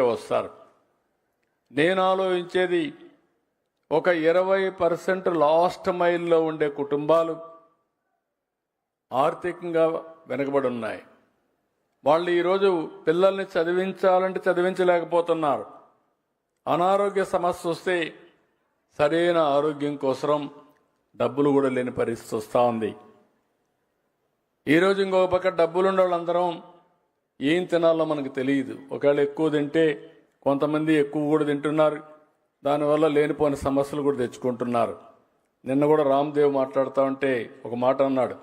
వస్తారు. నేను ఆలోచించేది ఒక ఇరవై పర్సెంట్ లాస్ట్ మైల్లో ఉండే కుటుంబాలు ఆర్థికంగా వెనుకబడి ఉన్నాయి. వాళ్ళు ఈరోజు పిల్లల్ని చదివించాలంటే చదివించలేకపోతున్నారు. అనారోగ్య సమస్య వస్తే సరైన ఆరోగ్యం కోసం డబ్బులు కూడా లేని పరిస్థితి వస్తూ ఉంది. ఈరోజు ఇంకొక పక్క డబ్బులు ఉండే వాళ్ళందరం ఏం తినాలో మనకు తెలియదు. ఒకవేళ ఎక్కువ తింటే కొంతమంది ఎక్కువ కూడా తింటున్నారు. దానివల్ల లేనిపోని సమస్యలు కూడా తెచ్చుకుంటున్నారు. నిన్న కూడా రామ్దేవ్ మాట్లాడుతూ ఉంటే ఒక మాట అన్నాడు.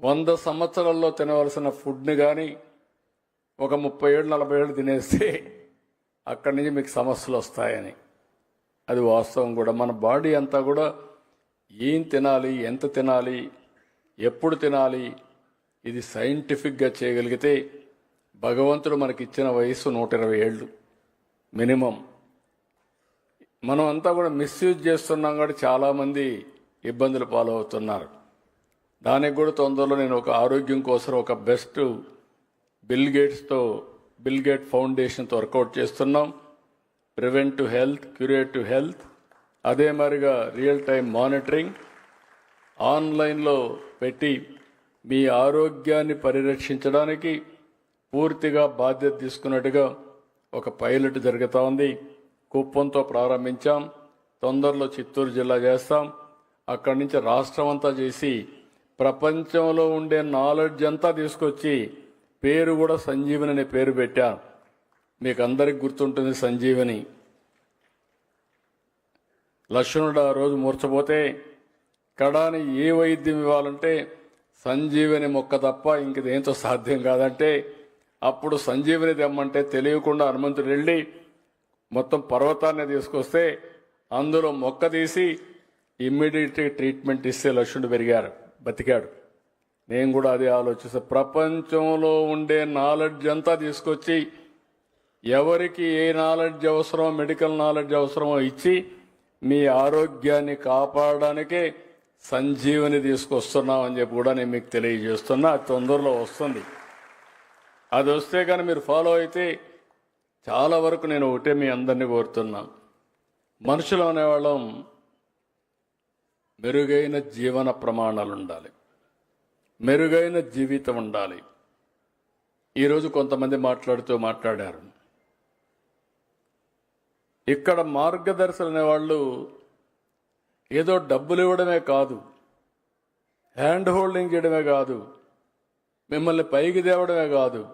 వంద సంవత్సరాల్లో తినవలసిన ఫుడ్ని కానీ ఒక ముప్పై ఏళ్ళు నలభై ఏళ్ళు తినేస్తే అక్కడి నుంచి మీకు సమస్యలు వస్తాయని. అది వాస్తవం కూడా. మన బాడీ అంతా కూడా ఏం తినాలి ఎంత తినాలి ఎప్పుడు తినాలి ఇది సైంటిఫిక్గా చేయగలిగితే భగవంతుడు మనకిచ్చిన వయసు నూట ఇరవై ఏళ్ళు. మినిమం. మనం అంతా కూడా మిస్యూజ్ చేస్తున్నాం కూడా చాలామంది ఇబ్బందులు పాలవుతున్నారు. దానికి కూడా తొందరలో నేను ఒక ఆరోగ్యం కోసం ఒక బెస్ట్ బిల్ గేట్స్తో బిల్ గేట్ ఫౌండేషన్తో వర్కౌట్ చేస్తున్నాం. Prevent to health curate to health. అదే మాదిరిగా రియల్ టైం మానిటరింగ్. ఆన్లైన్లో పెట్టి మీ ఆరోగ్యాన్ని పరిరక్షించడానికి పూర్తిగా బాధ్యత తీసుకున్నట్టుగా ఒక పైలట్ జరుగుతూ ఉంది. కుప్పంతో ప్రారంభించాం. తొందరలో చిత్తూరు జిల్లా చేస్తాం. అక్కడి నుంచి రాష్ట్రం అంతా చేసి ప్రపంచంలో ఉండే నాలెడ్జ్ అంతా తీసుకొచ్చి పేరు కూడా సంజీవని అనే పేరు పెట్టా. మీకు అందరికి గుర్తుంటుంది సంజీవని. లక్ష్మణుడు ఆ రోజు మూర్చపోతే కడాని ఏ వైద్యం ఇవ్వాలంటే సంజీవని మొక్క తప్ప ఇంక దేంతో సాధ్యం కాదంటే అప్పుడు సంజీవని తెమ్మంటే తెలియకుండా హనుమంతుడు వెళ్ళి మొత్తం పర్వతాన్ని తీసుకొస్తే అందులో మొక్క తీసి ఇమ్మీడియట్ ట్రీట్మెంట్ ఇస్తే లక్ష్మణుడు పెరిగారు బతికాడు. నేను కూడా అదే ఆలోచిస్తా. ప్రపంచంలో ఉండే నాలెడ్జ్ అంతా తీసుకొచ్చి ఎవరికి ఏ నాలెడ్జ్ అవసరమో మెడికల్ నాలెడ్జ్ అవసరమో ఇచ్చి మీ ఆరోగ్యాన్ని కాపాడడానికే సంజీవని తీసుకొస్తున్నామని చెప్పి కూడా నేను మీకు తెలియజేస్తున్నా. అది తొందరలో వస్తుంది. అది వస్తే కానీ మీరు ఫాలో అయితే చాలా వరకు నేను ఒకటే మీ అందరినీ కోరుతున్నా. మనుషులు అనేవాళ్ళం మెరుగైన జీవన ప్రమాణాలు ఉండాలి. మెరుగైన జీవితం ఉండాలి. ఈరోజు కొంతమంది మాట్లాడుతూ మాట్లాడారు. ఇక్కడ మార్గదర్శులు అనేవాళ్ళు ఏదో డబ్బులు ఇవ్వడమే కాదు హ్యాండ్ హోల్డింగ్ చేయడమే కాదు మిమ్మల్ని పైకి తేవడమే కాదు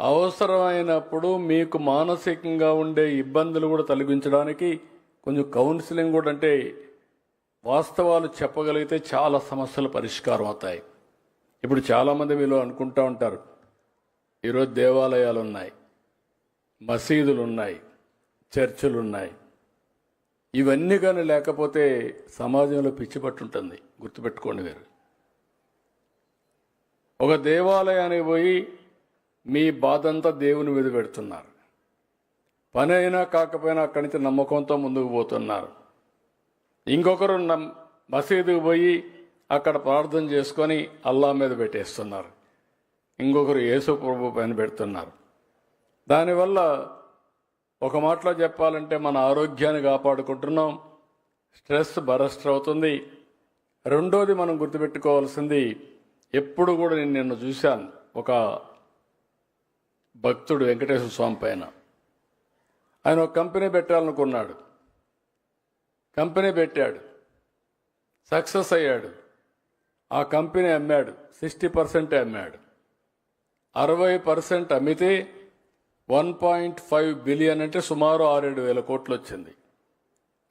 అవసరమైనప్పుడు మీకు మానసికంగా ఉండే ఇబ్బందులు కూడా తొలగించడానికి కొంచెం కౌన్సిలింగ్ కూడా అంటే వాస్తవాలు చెప్పగలిగితే చాలా సమస్యలు పరిష్కారం అవుతాయి. ఇప్పుడు చాలామంది మీలో అనుకుంటూ ఉంటారు ఈరోజు దేవాలయాలు ఉన్నాయి మసీదులు ఉన్నాయి చర్చిలు ఉన్నాయి ఇవన్నీ కానీ లేకపోతే సమాజంలో పిచ్చిపట్టుంటుంది గుర్తుపెట్టుకోండి మీరు. ఒక దేవాలయానికి పోయి మీ బాధంతా దేవుని మీద పెడుతున్నారు. పని అయినా కాకపోయినా అక్కడి నుంచి నమ్మకంతో ముందుకు పోతున్నారు. ఇంకొకరు నమ్- మసీదుకు పోయి అక్కడ ప్రార్థన చేసుకొని అల్లా మీద పెట్టేస్తున్నారు. ఇంకొకరు యేసు ప్రభు పైన పెడుతున్నారు. దానివల్ల ఒక మాటలో చెప్పాలంటే మన ఆరోగ్యాన్ని కాపాడుకుంటున్నాం. స్ట్రెస్ బరస్ట్ అవుతుంది. రెండోది మనం గుర్తుపెట్టుకోవాల్సింది ఎప్పుడు కూడా నేను నిన్ను చూశాను. ఒక భక్తుడు వెంకటేశ్వర స్వామి పైన. ఆయన ఒక కంపెనీ పెట్టాలనుకున్నాడు. కంపెనీ పెట్టాడు. సక్సెస్ అయ్యాడు. ఆ కంపెనీ అమ్మాడు. సిక్స్టీ పర్సెంట్ అమ్మాడు. అరవై పర్సెంట్ అమ్మితే వన్ పాయింట్ ఫైవ్ బిలియన్ అంటే సుమారు ఆరేడు వేల కోట్లు వచ్చింది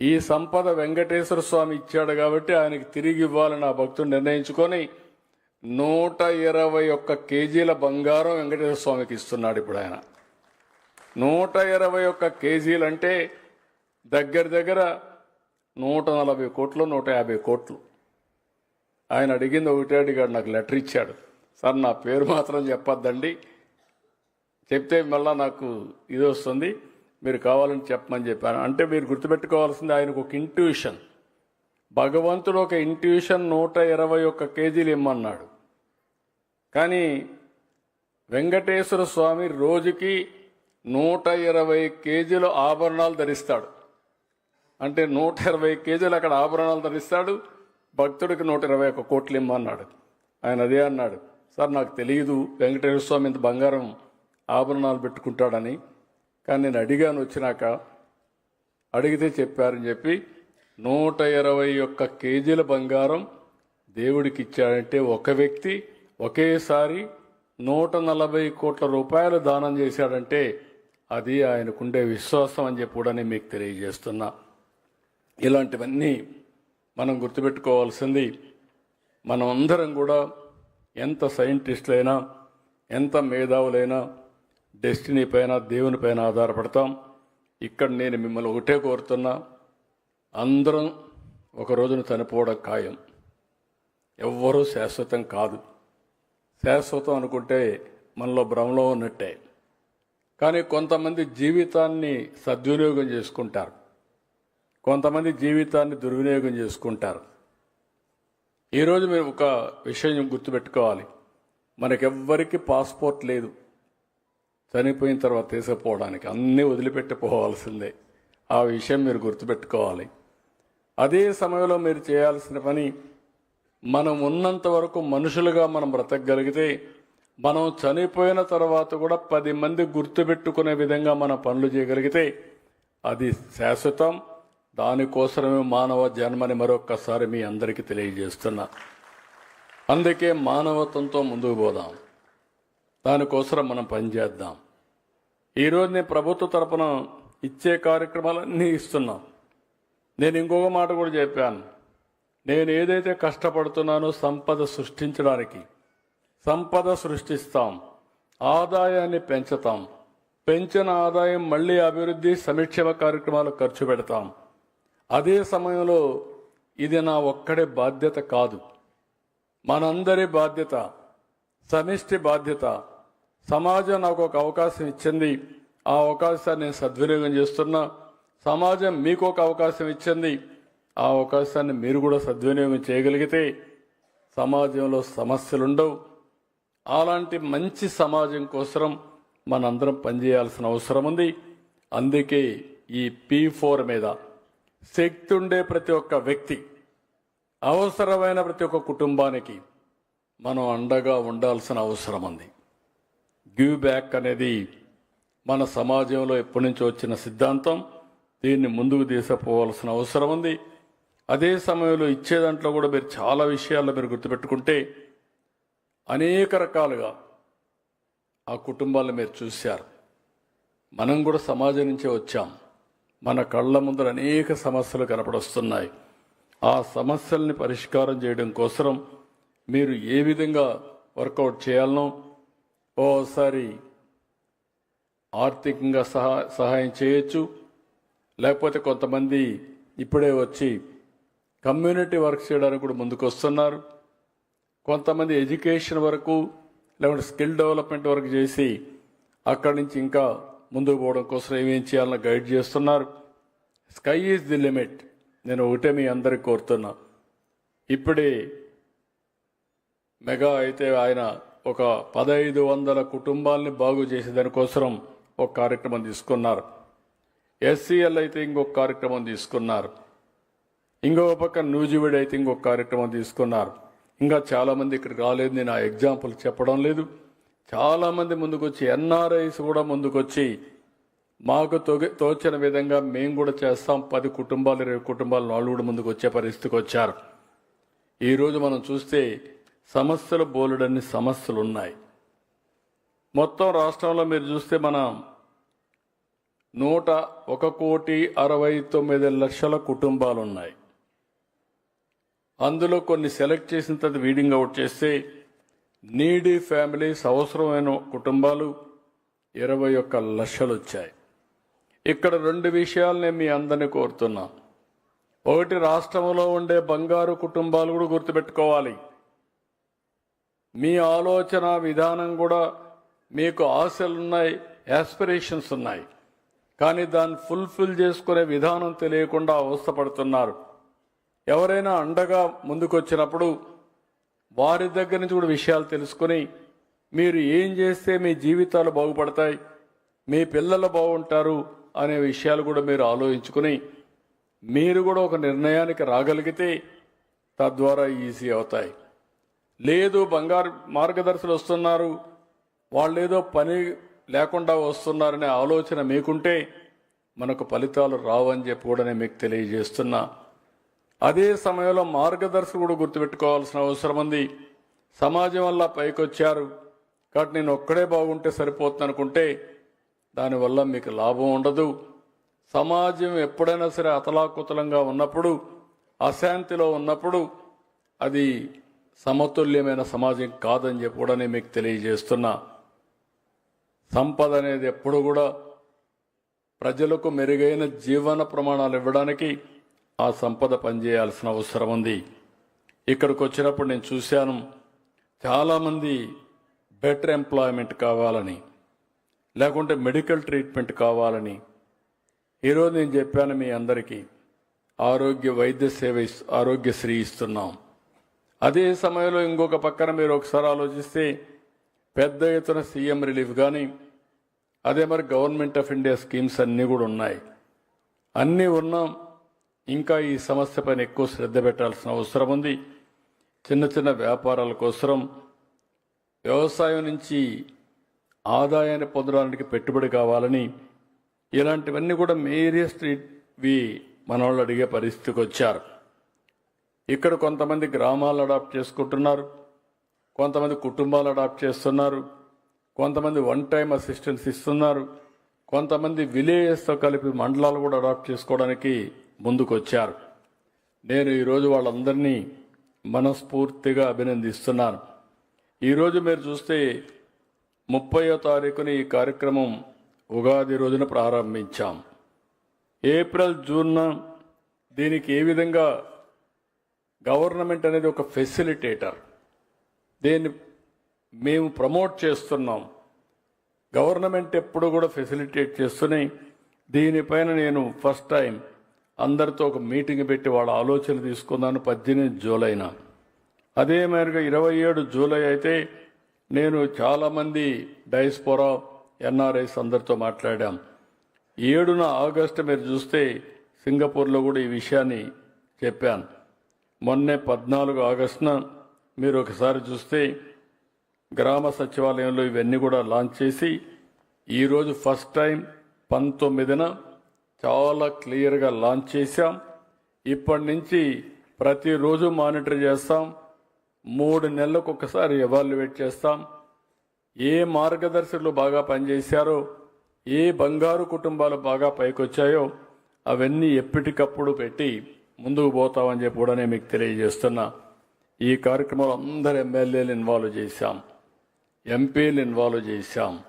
ఈ సంపద వెంకటేశ్వర స్వామి ఇచ్చాడు కాబట్టి ఆయనకి తిరిగి ఇవ్వాలని ఆ భక్తుడు నిర్ణయించుకొని నూట ఇరవై ఒక్క కేజీల బంగారం వెంకటేశ్వర స్వామికి ఇస్తున్నాడు ఇప్పుడు ఆయన. నూట ఇరవై ఒక్క కేజీలు అంటే దగ్గర దగ్గర నూట నలభై కోట్లు నూట యాభై కోట్లు. ఆయన అడిగింది ఒకటే అడిగాడు నాకు లెటర్ ఇచ్చాడు. సార్ నా పేరు మాత్రం చెప్పొద్దండి. చెప్తే మళ్ళీ నాకు ఇది వస్తుంది. మీరు కావాలని చెప్పమని చెప్పాను. అంటే మీరు గుర్తుపెట్టుకోవాల్సింది ఆయనకు ఒక ఇంట్యూషన్ భగవంతుడు ఒక ఇంట్యూషన్ నూట ఇరవై ఒక్క కేజీలు ఇమ్మన్నాడు. కానీ వెంకటేశ్వర స్వామి రోజుకి నూట ఇరవై కేజీలు ఆభరణాలు ధరిస్తాడు. అంటే నూట ఇరవై కేజీలు అక్కడ ఆభరణాలు ధరిస్తాడు. భక్తుడికి నూట ఇరవై ఒక్క కోట్లు ఇమ్మన్నాడు. ఆయన అదే అన్నాడు. సార్ నాకు తెలియదు వెంకటేశ్వర స్వామి ఇంత బంగారం ఆభరణాలు పెట్టుకుంటాడని. కానీ నేను అడిగాను వచ్చినాక అడిగితే చెప్పారని చెప్పి నూట ఇరవై ఒక్క కేజీల బంగారం దేవుడికి ఇచ్చాడంటే ఒక వ్యక్తి ఒకేసారి నూట నలభై కోట్ల రూపాయలు దానం చేశాడంటే అది ఆయనకుండే విశ్వాసం అని చెప్పి కూడా నేను మీకు తెలియజేస్తున్నా. ఇలాంటివన్నీ మనం గుర్తుపెట్టుకోవాల్సింది మనం అందరం కూడా ఎంత సైంటిస్టులైనా ఎంత మేధావులైనా డెస్టినీ పైన దేవుని పైన ఆధారపడతాం. ఇక్కడ నేను మిమ్మల్ని ఒకటే కోరుతున్నా. అందరం ఒక రోజున చనిపోవడం ఖాయం. ఎవ్వరూ శాశ్వతం కాదు. శాశ్వతం అనుకుంటే మనలో భ్రమలో ఉన్నట్టే. కానీ కొంతమంది జీవితాన్ని సద్వినియోగం చేసుకుంటారు. కొంతమంది జీవితాన్ని దుర్వినియోగం చేసుకుంటారు. ఈరోజు మీరు ఒక విషయం గుర్తుపెట్టుకోవాలి. మనకెవ్వరికి పాస్పోర్ట్ లేదు. చనిపోయిన తర్వాత తీసుకుపోవడానికి అన్నీ వదిలిపెట్టిపోవాల్సిందే ఆ విషయం మీరు గుర్తుపెట్టుకోవాలి. అదే సమయంలో మీరు చేయాల్సిన పని మనం ఉన్నంత వరకు మనుషులుగా మనం బ్రతకగలిగితే మనం చనిపోయిన తర్వాత కూడా పది మంది గుర్తుపెట్టుకునే విధంగా మన పనులు చేయగలిగితే అది శాశ్వతం. దానికోసమే మానవ జన్మని మరొక్కసారి మీ అందరికీ తెలియజేస్తున్నా. అందుకే మానవత్వంతో ముందుకు పోదాం. దానికోసం మనం పనిచేద్దాం ఈరోజు నేను ప్రభుత్వ తరపున ఇచ్చే కార్యక్రమాలన్నీ ఇస్తున్నాం. నేను ఇంకొక మాట కూడా చెప్పాను. నేను ఏదైతే కష్టపడుతున్నానో సంపద సృష్టించడానికి సంపద సృష్టిస్తాం ఆదాయాన్ని పెంచుతాం పెంచిన ఆదాయం మళ్ళీ అభివృద్ధి సంక్షేమ కార్యక్రమాలు ఖర్చు పెడతాం. అదే సమయంలో ఇది నా ఒక్కడే బాధ్యత కాదు. మనందరి బాధ్యత సమిష్టి బాధ్యత సమాజం నాకు ఒక అవకాశం ఇచ్చింది. ఆ అవకాశాన్ని నేను సద్వినియోగం చేస్తున్నా. సమాజం మీకు ఒక అవకాశం ఇచ్చింది. ఆ అవకాశాన్ని మీరు కూడా సద్వినియోగం చేయగలిగితే సమాజంలో సమస్యలు ఉండవు. అలాంటి మంచి సమాజం కోసం మనందరం పనిచేయాల్సిన అవసరం ఉంది. అందుకే ఈ పీ ఫోర్ మీద శక్తి ఉండే ప్రతి ఒక్క వ్యక్తి అవసరమైన ప్రతి ఒక్క కుటుంబానికి మనం అండగా ఉండాల్సిన అవసరం ఉంది. గివ్ బ్యాక్ అనేది మన సమాజంలో ఎప్పటి నుంచో వచ్చిన సిద్ధాంతం. దీన్ని ముందుకు తీసుకుపోవాల్సిన అవసరం ఉంది. అదే సమయంలో ఇచ్చే దాంట్లో కూడా మీరు చాలా విషయాల్లో మీరు గుర్తుపెట్టుకుంటే అనేక రకాలుగా ఆ కుటుంబాలను మీరు చూశారు. మనం కూడా సమాజం నుంచే వచ్చాం. మన కళ్ళ ముందర అనేక సమస్యలు కనపడొస్తున్నాయి. ఆ సమస్యల్ని పరిష్కారం చేయడం కోసం మీరు ఏ విధంగా వర్కౌట్ చేయాలనో ఓసారి ఆర్థికంగా సహా సహాయం చేయొచ్చు. లేకపోతే కొంతమంది ఇప్పుడే వచ్చి కమ్యూనిటీ వర్క్ చేయడానికి కూడా ముందుకు వస్తున్నారు కొంతమంది ఎడ్యుకేషన్ వరకు లేకుంటే స్కిల్ డెవలప్మెంట్ వరకు చేసి అక్కడి నుంచి ఇంకా ముందుకు పోవడం కోసం ఏమేం చేయాలని గైడ్ చేస్తున్నారు. Sky is the limit. నేను ఒకటే మీ అందరికి కోరుతున్నా. ఇప్పుడే మెగా అయితే ఆయన ఒక పదహైదు వందల కుటుంబాలని బాగు చేసే దానికోసం ఒక కార్యక్రమం తీసుకున్నారు. ఎస్సీఎల్ అయితే ఇంకొక కార్యక్రమం తీసుకున్నారు. ఇంకో పక్క న్యూజివిడ్ అయితే ఇంకొక కార్యక్రమం తీసుకున్నారు. ఇంకా చాలామంది ఇక్కడికి రాలేదు నేను ఆ ఎగ్జాంపుల్ చెప్పడం లేదు. చాలామంది ముందుకొచ్చి ఎన్ఆర్ఐస్ కూడా ముందుకొచ్చి మాకు తొగి తోచిన విధంగా మేము కూడా చేస్తాం. పది కుటుంబాలు ఇరవై కుటుంబాలు వాళ్ళు కూడా ముందుకు వచ్చే పరిస్థితికి వచ్చారు. ఈరోజు మనం చూస్తే సమస్యలు బోలెడన్ని సమస్యలు ఉన్నాయి మొత్తం రాష్ట్రంలో మీరు చూస్తే మనం నూట ఒక కోటి అరవై తొమ్మిది లక్షల కుటుంబాలు ఉన్నాయి అందులో కొన్ని సెలెక్ట్ చేసిన తర్వాత వీడింగ్ అవుట్ చేస్తే నీడీ ఫ్యామిలీస్ అవసరమైన కుటుంబాలు ఇరవై ఒక్క లక్షలు వచ్చాయి. ఇక్కడ రెండు విషయాలు నేను మీ అందరినీ కోరుతున్నాను. ఒకటి రాష్ట్రంలో ఉండే బంగారు కుటుంబాలు కూడా గుర్తుపెట్టుకోవాలి. మీ ఆలోచన విధానం కూడా మీకు ఆశలు ఉన్నాయి యాస్పిరేషన్స్ ఉన్నాయి. కానీ దాన్ని ఫుల్ఫిల్ చేసుకునే విధానం తెలియకుండా అవస్థపడుతున్నారు. ఎవరైనా అండగా ముందుకొచ్చినప్పుడు వారి దగ్గర నుంచి కూడా విషయాలు తెలుసుకుని మీరు ఏం చేస్తే మీ జీవితాలు బాగుపడతాయి మీ పిల్లలు బాగుంటారు అనే విషయాలు కూడా మీరు ఆలోచించుకుని మీరు కూడా ఒక నిర్ణయానికి రాగలిగితే తద్వారా ఈజీ అవుతాయి. లేదు బంగారు మార్గదర్శులు వస్తున్నారు వాళ్ళు ఏదో పని లేకుండా వస్తున్నారనే ఆలోచన మీకుంటే మనకు ఫలితాలు రావని చెప్పి కూడా నేను మీకు తెలియజేస్తున్నా. అదే సమయంలో మార్గదర్శకుడు గుర్తుపెట్టుకోవాల్సిన అవసరం ఉంది. సమాజం వల్ల పైకొచ్చారు. కాబట్టి నేను ఒక్కడే బాగుంటే సరిపోతుంది అనుకుంటే దానివల్ల మీకు లాభం ఉండదు. సమాజం ఎప్పుడైనా సరే అతలాకుతలంగా ఉన్నప్పుడు అశాంతిలో ఉన్నప్పుడు అది సమతుల్యమైన సమాజం కాదని చెప్పి కూడా నేను మీకు తెలియజేస్తున్నా. సంపద అనేది ఎప్పుడు కూడా ప్రజలకు మెరుగైన జీవన ప్రమాణాలు ఇవ్వడానికి ఆ సంపద పనిచేయాల్సిన అవసరం ఉంది. ఇక్కడికి వచ్చినప్పుడు నేను చూశాను చాలామంది బెటర్ ఎంప్లాయ్మెంట్ కావాలని లేకుంటే మెడికల్ ట్రీట్మెంట్ కావాలని. ఈరోజు నేను చెప్పాను మీ అందరికీ ఆరోగ్య వైద్య సేవ ఆరోగ్యశ్రీ ఇస్తున్నాం. అదే సమయంలో ఇంకొక పక్కన మీరు ఒకసారి ఆలోచిస్తే పెద్ద ఎత్తున సీఎం రిలీఫ్ కానీ అదే మరి గవర్నమెంట్ ఆఫ్ ఇండియా స్కీమ్స్ అన్నీ కూడా ఉన్నాయి. అన్నీ ఉన్నాం ఇంకా ఈ సమస్య పైన ఎక్కువ శ్రద్ధ పెట్టాల్సిన అవసరం ఉంది. చిన్న చిన్న వ్యాపారాల కోసం వ్యవసాయం నుంచి ఆదాయాన్ని పొందడానికి పెట్టుబడి కావాలని ఇలాంటివన్నీ కూడా మేరియా స్ట్రీట్వి మన వాళ్ళు అడిగే పరిస్థితికి వచ్చారు. ఇక్కడ కొంతమంది గ్రామాలు అడాప్ట్ చేసుకుంటున్నారు కొంతమంది కుటుంబాలు అడాప్ట్ చేస్తున్నారు కొంతమంది వన్ టైం అసిస్టెన్స్ ఇస్తున్నారు కొంతమంది విలేజెస్తో కలిపి మండలాలు కూడా అడాప్ట్ చేసుకోవడానికి ముందుకొచ్చారు. నేను ఈరోజు వాళ్ళందరినీ మనస్ఫూర్తిగా అభినందిస్తున్నాను. ఈరోజు మీరు చూస్తే ముప్పయో తారీఖున ఈ కార్యక్రమం ఉగాది రోజున ప్రారంభించాం. ఏప్రిల్ జూన్న దీనికి ఏ విధంగా గవర్నమెంట్ అనేది ఒక ఫెసిలిటేటర్. దీన్ని మేము ప్రమోట్ చేస్తున్నాం. గవర్నమెంట్ ఎప్పుడు కూడా ఫెసిలిటేట్ చేస్తున్నాయి దీనిపైన నేను ఫస్ట్ టైం అందరితో ఒక మీటింగ్ పెట్టి వాళ్ళ ఆలోచన తీసుకున్నాను పద్దెనిమిది జూలైన. అదే మేరకు ఇరవై ఏడు జూలై అయితే నేను చాలామంది డైస్పోరా ఎన్ఆర్ఐస్ అందరితో మాట్లాడాం. ఏడున ఆగస్టు మీరు చూస్తే సింగపూర్లో కూడా ఈ విషయాన్ని చెప్పాను. మొన్నే పద్నాలుగు ఆగస్టున మీరు ఒకసారి చూస్తే గ్రామ సచివాలయంలో ఇవన్నీ కూడా లాంచ్ చేసి ఈరోజు ఫస్ట్ టైం పంతొమ్మిదిన చాలా క్లియర్గా లాంచ్ చేశాం. ఇప్పటి నుంచి ప్రతిరోజు మానిటర్ చేస్తాం. మూడు నెలలకు ఒకసారి ఎవాల్యుయేట్ చేస్తాం. ఏ మార్గదర్శకులు బాగా పనిచేశారో ఏ బంగారు కుటుంబాలు బాగా పైకొచ్చాయో అవన్నీ ఎప్పటికప్పుడు పెట్టి ముందుకు పోతామని చెప్పి కూడా నేను మీకు తెలియజేస్తున్నా. ఈ కార్యక్రమంలో అందరు ఎమ్మెల్యేలు ఇన్వాల్వ్ చేశాం. ఎంపీలు ఇన్వాల్వ్ చేశాం.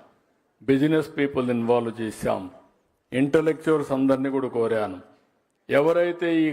బిజినెస్ పీపుల్ ఇన్వాల్వ్ చేశాం. ఇంటలెక్చువల్స్ అందరినీ కూడా కోరాను. ఎవరైతే ఈ